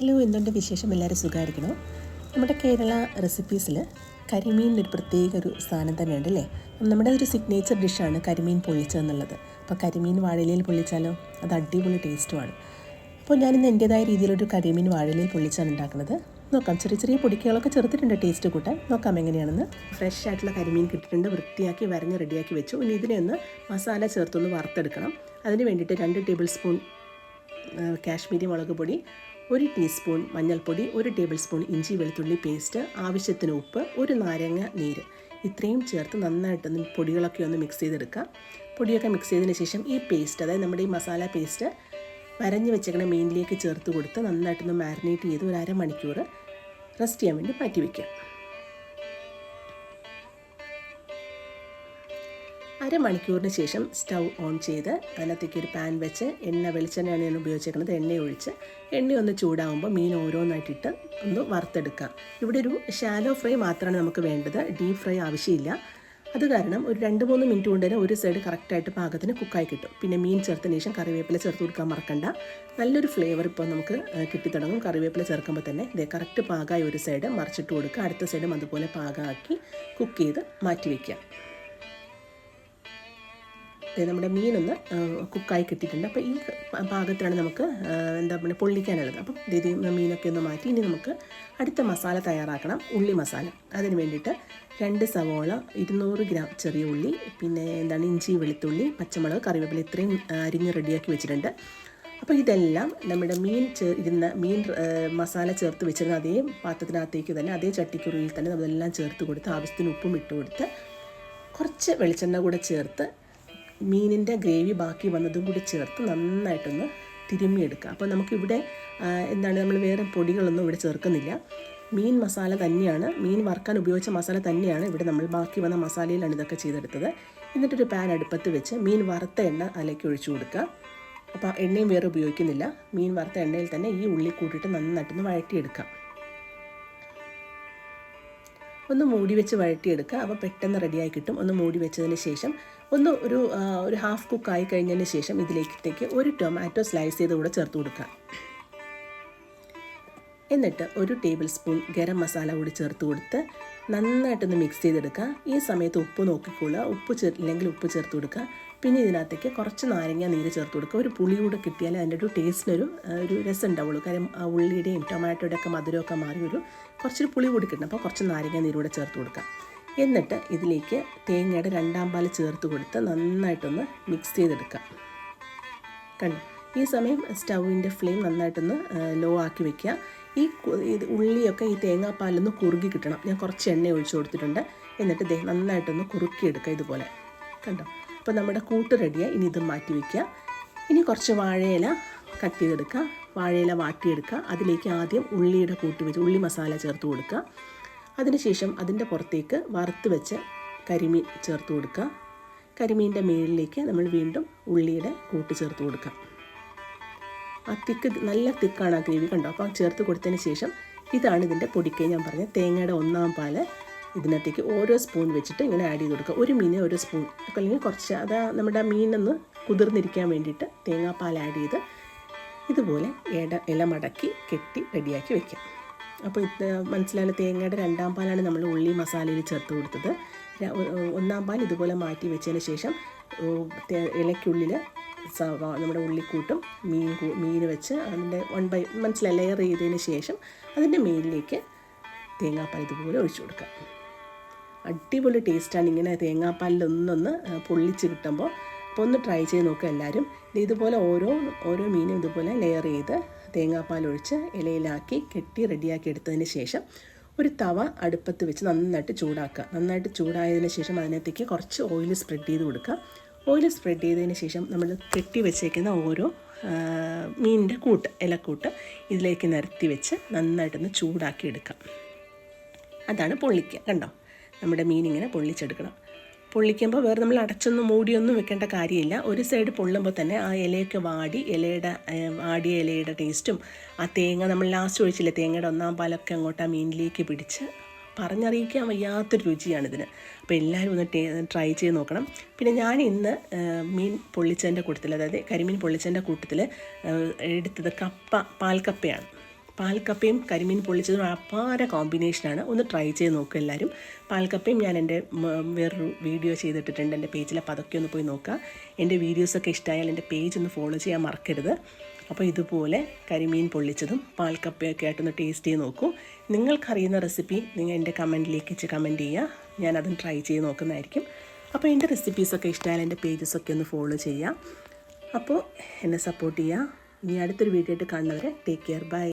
Hello എന്തുണ്ട് വിശേഷം? എല്ലാവരും സുഖമായിരിക്കണോ നമ്മുടെ കേരള റെസിപ്പീസിൽ കരിമീനിന്റെ ഒരു പ്രത്യേക ഒരു സ്ഥാനം തന്നെയുണ്ട് അല്ലേ? നമ്മുടെ ഒരു സിഗ്നേച്ചർ ഡിഷാണ് കരിമീൻ പൊള്ളിച്ചതെന്നുള്ളത്. അപ്പോൾ കരിമീൻ വാഴയിലയിൽ പൊള്ളിച്ചാലോ? അത് അടിപൊളി ടേസ്റ്റുമാണ് അപ്പോൾ ഞാനിന്ന് എന്റേതായ രീതിയിലൊരു കരിമീൻ വാഴയിലയിൽ പൊള്ളിച്ചാണ് ഉണ്ടാക്കുന്നത്. നോക്കാം. ചെറിയ ചെറിയ പൊടിക്കുകളൊക്കെ ചെറുത്തിട്ടുണ്ട് ടേസ്റ്റ് കൂട്ടാൻ. നോക്കാം എങ്ങനെയാണെന്ന്. ഫ്രഷ് ആയിട്ടുള്ള കരിമീൻ കിട്ടിയിട്ടുണ്ട്. വൃത്തിയാക്കി വരഞ്ഞ് റെഡിയാക്കി വെച്ചു. ഇനി ഇതിനെ ഒന്ന് മസാല ചേർത്തൊന്ന് വറുത്തെടുക്കണം. അതിന് വേണ്ടിയിട്ട് രണ്ട് ടേബിൾ സ്പൂൺ കാശ്മീരി മുളക് പൊടി ഒരു ടീസ്പൂൺ മഞ്ഞൾപ്പൊടി ഒരു ടേബിൾ സ്പൂൺ ഇഞ്ചി വെളുത്തുള്ളി പേസ്റ്റ് ആവശ്യത്തിന് ഉപ്പ് ഒരു നാരങ്ങ നീര്. ഇത്രയും ചേർത്ത് നന്നായിട്ടൊന്ന് പൊടികളൊക്കെ ഒന്ന് മിക്സ് ചെയ്തെടുക്കുക പൊടിയൊക്കെ മിക്സ് ചെയ്തതിന് ശേഷം ഈ പേസ്റ്റ് അതായത് നമ്മുടെ ഈ മസാല പേസ്റ്റ് വരഞ്ഞ് വെച്ചേക്കണ മീനിലേക്ക് ചേർത്ത് കൊടുത്ത് നന്നായിട്ടൊന്ന് മാരിനേറ്റ് ചെയ്ത് ഒരു അരമണിക്കൂർ റെസ്റ്റ് ചെയ്യാൻ വേണ്ടി മാറ്റി വയ്ക്കാം അരമണിക്കൂറിന് ശേഷം സ്റ്റൗ ഓൺ ചെയ്ത് അതിനകത്തേക്ക് ഒരു പാൻ വെച്ച് എണ്ണ വെളിച്ചെണ്ണയാണ് ഞാൻ ഉപയോഗിച്ചിരിക്കുന്നത് എണ്ണ ഒഴിച്ച് എണ്ണ ഒന്ന് ചൂടാവുമ്പോൾ മീൻ ഓരോന്നായിട്ടിട്ട് ഒന്ന് വറുത്തെടുക്കാം ഇവിടെ ഒരു ഷാലോ ഫ്രൈ മാത്രമാണ് നമുക്ക് വേണ്ടത്. ഡീപ് ഫ്രൈ ആവശ്യമില്ല. അത് കാരണം ഒരു രണ്ട് മൂന്ന് മിനിറ്റ് കൊണ്ട് തന്നെ ഒരു സൈഡ് കറക്റ്റായിട്ട് പാകത്തിന് കുക്കായി കിട്ടും. പിന്നെ മീൻ ചേർത്തതിന് ശേഷം കറിവേപ്പില ചേർത്ത് കൊടുക്കാൻ മറക്കണ്ട. നല്ലൊരു ഫ്ലേവർ ഇപ്പോൾ നമുക്ക് കിട്ടിത്തുടങ്ങും. കറിവേപ്പില ചേർക്കുമ്പോൾ തന്നെ ഇതേ കറക്റ്റ് പാകമായി ഒരു സൈഡ് മറിച്ചിട്ട് കൊടുക്കുക. അടുത്ത സൈഡും അതുപോലെ പാകമാക്കി കുക്ക് ചെയ്ത് മാറ്റി വയ്ക്കുക നമ്മുടെ മീനൊന്ന് കുക്കായി കിട്ടിയിട്ടുണ്ട്. അപ്പോൾ ഈ പാകത്തിലാണ് നമുക്ക് എന്താ പറയുക പൊള്ളിക്കാനുള്ളത്. അപ്പം ഇത് മീനൊക്കെ ഒന്ന് മാറ്റി ഇനി നമുക്ക് അടുത്ത മസാല തയ്യാറാക്കണം. ഉള്ളി മസാല. അതിന് വേണ്ടിയിട്ട് രണ്ട് സവോള ഇരുന്നൂറ് ഗ്രാം ചെറിയ ഉള്ളി പിന്നെ എന്താണ് ഇഞ്ചി വെളുത്തുള്ളി പച്ചമുളക് കറിവേപ്പില ഇത്രയും അരിഞ്ഞ് റെഡിയാക്കി വെച്ചിട്ടുണ്ട്. അപ്പോൾ ഇതെല്ലാം നമ്മുടെ മീൻ ചേർ ഇരുന്ന മീൻ മസാല ചേർത്ത് വെച്ചിരുന്ന അതേ പാത്രത്തിനകത്തേക്ക് തന്നെ അതേ ചട്ടിക്കുള്ളിൽ തന്നെ നമ്മളെല്ലാം ചേർത്ത് കൊടുത്ത് ആവശ്യത്തിന് ഉപ്പും ഇട്ട് കൊടുത്ത് കുറച്ച് വെളിച്ചെണ്ണ കൂടെ ചേർത്ത് മീനിന്റെ ഗ്രേവി ബാക്കി വന്നതും കൂടി ചേർത്ത് നന്നായിട്ടൊന്ന് തിരുമ്മിയെടുക്കുക അപ്പോൾ നമുക്കിവിടെ എന്താണ് നമ്മൾ വേറെ പൊടികളൊന്നും ഇവിടെ ചേർക്കുന്നില്ല. മീൻ മസാല തന്നെയാണ് മീൻ വറുക്കാൻ ഉപയോഗിച്ച മസാല തന്നെയാണ് ഇവിടെ നമ്മൾ ബാക്കി വന്ന മസാലയിലാണ് ഇതൊക്കെ ചെയ്തെടുത്തത്. എന്നിട്ടൊരു പാൻ അടുപ്പത്ത് വെച്ച് മീൻ വറുത്ത എണ്ണ അതിലേക്ക് ഒഴിച്ചു കൊടുക്കുക. അപ്പോൾ എണ്ണയും വേറെ ഉപയോഗിക്കുന്നില്ല. മീൻ വറുത്ത എണ്ണയിൽ തന്നെ ഈ ഉള്ളി കൂട്ടിയിട്ട് നന്നായിട്ടൊന്ന് വഴറ്റിയെടുക്കാം. ഒന്ന് മൂടി വെച്ച് വഴറ്റിയെടുക്കുക. അപ്പോൾ പെട്ടെന്ന് റെഡിയായി കിട്ടും. ഒന്ന് മൂടി വെച്ചതിന് ശേഷം ഒന്ന് ഒരു ഒരു ഹാഫ് കുക്ക് ആയി കഴിഞ്ഞതിന് ശേഷം ഇതിലേക്കത്തേക്ക് ഒരു ടൊമാറ്റോ സ്ലൈസ് ചെയ്ത് കൂടെ ചേർത്ത് കൊടുക്കുക. എന്നിട്ട് ഒരു ടേബിൾ സ്പൂൺ ഗരം മസാല കൂടി ചേർത്ത് കൊടുത്ത് നന്നായിട്ടൊന്ന് മിക്സ് ചെയ്തെടുക്കുക. ഈ സമയത്ത് ഉപ്പ് നോക്കിക്കൊള്ളുക ഉപ്പ് ഇല്ലെങ്കിൽ ഉപ്പ് ചേർത്ത് കൊടുക്കുക. പിന്നെ ഇതിനകത്തേക്ക് കുറച്ച് നാരങ്ങ നീര് ചേർത്ത് കൊടുക്കുക. ഒരു പുളി കൂടെ കിട്ടിയാൽ അതിന്റെ ഒരു ടേസ്റ്റിനൊരു ഒരു രസം ഉണ്ടാവുള്ളൂ. കാര്യം ഉള്ളിയുടെയും ടൊമാറ്റോയുടെ ഒക്കെ മധുരമൊക്കെ മാറി ഒരു കുറച്ചൊരു പുളി കൂടി കിട്ടണം. അപ്പോൾ കുറച്ച് നാരങ്ങ നീര് കൂടെ ചേർത്ത് കൊടുക്കുക. എന്നിട്ട് ഇതിലേക്ക് തേങ്ങയുടെ രണ്ടാം പാൽ ചേർത്ത് കൊടുത്ത് നന്നായിട്ടൊന്ന് മിക്സ് ചെയ്തെടുക്കാം. കണ്ടു? ഈ സമയം സ്റ്റൗവിന്റെ ഫ്ലെയിം നന്നായിട്ടൊന്ന് ലോ ആക്കി വെക്കുക. ഈ ഇത് ഉള്ളിയൊക്കെ ഈ തേങ്ങാപ്പാലൊന്ന് കുറുകി കിട്ടണം. ഞാൻ കുറച്ച് എണ്ണ ഒഴിച്ചു കൊടുത്തിട്ടുണ്ട്. എന്നിട്ട് ദേ നന്നായിട്ടൊന്ന് കുറുക്കിയെടുക്കുക ഇതുപോലെ. കണ്ടോ? അപ്പോൾ നമ്മുടെ കൂട്ട് റെഡിയായി ഇനി ഇത് മാറ്റി വയ്ക്കുക ഇനി കുറച്ച് വാഴയില കട്ട് ചെയ്തെടുക്കുക. വാഴയില വാട്ടിയെടുക്കുക. അതിലേക്ക് ആദ്യം ഉള്ളിയുടെ കൂട്ട് വെച്ച് ഉള്ളി മസാല ചേർത്ത് കൊടുക്കുക. അതിനുശേഷം അതിന്റെ പുറത്തേക്ക് വറുത്ത് വെച്ച കരിമീൻ ചേർത്ത് കൊടുക്കുക. കരിമീന്റെ മേളിലേക്ക് നമ്മൾ വീണ്ടും ഉള്ളിയുടെ കൂട്ട് ചേർത്ത് കൊടുക്കുക. ആ തിക്ക് നല്ല തിക്കാണ് ആ ഗ്രേവി കണ്ടോ? അപ്പോൾ ചേർത്ത് കൊടുത്തതിന് ശേഷം ഇതാണ് ഇതിന്റെ പൊടിക്കൈ ഞാൻ പറഞ്ഞ തേങ്ങയുടെ ഒന്നാം പാൽ ഇതിനകത്തേക്ക് ഓരോ സ്പൂൺ വെച്ചിട്ട് ഇങ്ങനെ ആഡ് ചെയ്ത് കൊടുക്കുക. ഒരു മീനെ ഒരു സ്പൂൺ അല്ലെങ്കിൽ കുറച്ച് അത് നമ്മുടെ മീനൊന്ന് കുതിർന്നിരിക്കാൻ വേണ്ടിയിട്ട് തേങ്ങാപ്പാൽ ആഡ് ചെയ്ത് ഇതുപോലെ ഇട ഇല മടക്കി കെട്ടി റെഡിയാക്കി വെക്കാം അപ്പോൾ ഇത് മനസ്സിലായാലും തേങ്ങയുടെ രണ്ടാം പാലാണ് നമ്മൾ ഉള്ളി മസാലയിൽ ചേർത്ത് കൊടുത്തത്. ഒന്നാം പാൽ ഇതുപോലെ മാറ്റി വെച്ചതിന് ശേഷം ഇലയ്ക്കുള്ളിൽ നമ്മുടെ ഉള്ളിക്കൂട്ടും മീൻ മീൻ വെച്ച് അതിന്റെ വൺ ബൈ മനസ്സിലായി? ലെയർ ചെയ്തതിന് ശേഷം അതിന്റെ മേലിലേക്ക് തേങ്ങാപ്പാൽ ഇതുപോലെ ഒഴിച്ചു കൊടുക്കാം അടിപൊളി ടേസ്റ്റാണ് ഇങ്ങനെ തേങ്ങാപ്പാലിലൊന്നൊന്ന് പൊള്ളിച്ച് കിട്ടുമ്പോൾ അപ്പോൾ ഒന്ന് ട്രൈ ചെയ്ത് നോക്കുക എല്ലാവരും ഇതുപോലെ ഓരോ ഓരോ മീനും ഇതുപോലെ ലെയർ ചെയ്ത് തേങ്ങാപ്പാൽ ഒഴിച്ച് ഇലയിലാക്കി കെട്ടി റെഡിയാക്കി എടുത്തതിന് ശേഷം ഒരു തവ അടുപ്പത്ത് വെച്ച് നന്നായിട്ട് ചൂടാക്കുക. നന്നായിട്ട് ചൂടായതിന് ശേഷം അതിനകത്തേക്ക് കുറച്ച് ഓയിൽ സ്പ്രെഡ് ചെയ്ത് കൊടുക്കുക. ഓയിൽ സ്പ്രെഡ് ചെയ്തതിന് ശേഷം നമ്മൾ കെട്ടി വെച്ചേക്കുന്ന ഓരോ മീനിന്റെ കൂട്ട് ഇലക്കൂട്ട് ഇതിലേക്ക് നിരത്തി വെച്ച് നന്നായിട്ടൊന്ന് ചൂടാക്കി എടുക്കാം അതാണ് പൊള്ളിക്കുക. കണ്ടോ? നമ്മുടെ മീൻ ഇങ്ങനെ പൊള്ളിച്ചെടുക്കണം. പൊള്ളിക്കുമ്പോൾ വേറെ നമ്മൾ അടച്ചൊന്നും മൂടിയൊന്നും വെക്കേണ്ട കാര്യമില്ല. ഒരു സൈഡ് പൊള്ളുമ്പോൾ തന്നെ ആ ഇലയൊക്കെ വാടി ഇലയുടെ വാടിയ ഇലയുടെ ടേസ്റ്റും ആ തേങ്ങ നമ്മൾ ലാസ്റ്റ് ഒഴിച്ചില്ല തേങ്ങയുടെ ഒന്നാം പാലൊക്കെ അങ്ങോട്ട് ആ മീനിലേക്ക് പിടിച്ച് പറഞ്ഞറിയിക്കാൻ വയ്യാത്തൊരു രുചിയാണിതിന്. അപ്പോൾ എല്ലാവരും ഒന്ന് ട്രൈ ചെയ്ത് നോക്കണം. പിന്നെ ഞാൻ ഇന്ന് മീൻ പൊള്ളിച്ചതിന്റെ കൂട്ടത്തിൽ അതായത് കരിമീൻ പൊള്ളിച്ചതിന്റെ കൂട്ടത്തിൽ എടുത്തത് കപ്പ പാൽക്കപ്പയാണ്. പാൽക്കപ്പയും കരിമീൻ പൊള്ളിച്ചതും അപാര കോമ്പിനേഷനാണ് ഒന്ന് ട്രൈ ചെയ്ത് നോക്കുക എല്ലാവരും പാൽക്കപ്പയും ഞാൻ എന്റെ വേറൊരു വീഡിയോ ചെയ്തിട്ടിട്ടുണ്ട്. എന്റെ പേജിൽ അപ്പോൾ അതൊക്കെ ഒന്ന് പോയി നോക്കുക എന്റെ വീഡിയോസൊക്കെ ഇഷ്ടമായാൽ എന്റെ പേജ് ഒന്ന് ഫോളോ ചെയ്യാൻ മറക്കരുത്. അപ്പോൾ ഇതുപോലെ കരിമീൻ പൊള്ളിച്ചതും പാൽക്കപ്പയൊക്കെ ആയിട്ടൊന്ന് ടേസ്റ്റ് ചെയ്ത് നോക്കൂ. നിങ്ങൾക്കറിയുന്ന റെസിപ്പി നിങ്ങൾ എന്റെ കമന്റിലേക്ക് വെച്ച് കമന്റ് ചെയ്യുക ഞാനതും ട്രൈ ചെയ്ത് നോക്കുന്നതായിരിക്കും. അപ്പോൾ എന്റെ റെസിപ്പീസൊക്കെ ഇഷ്ടമായാൽ എന്റെ പേജസൊക്കെ ഒന്ന് ഫോളോ ചെയ്യുക അപ്പോൾ എന്നെ സപ്പോർട്ട് ചെയ്യുക ഇനി അടുത്തൊരു വീഡിയോ ആയിട്ട് കാണുന്നവരെ ടേക്ക് കെയർ ബൈ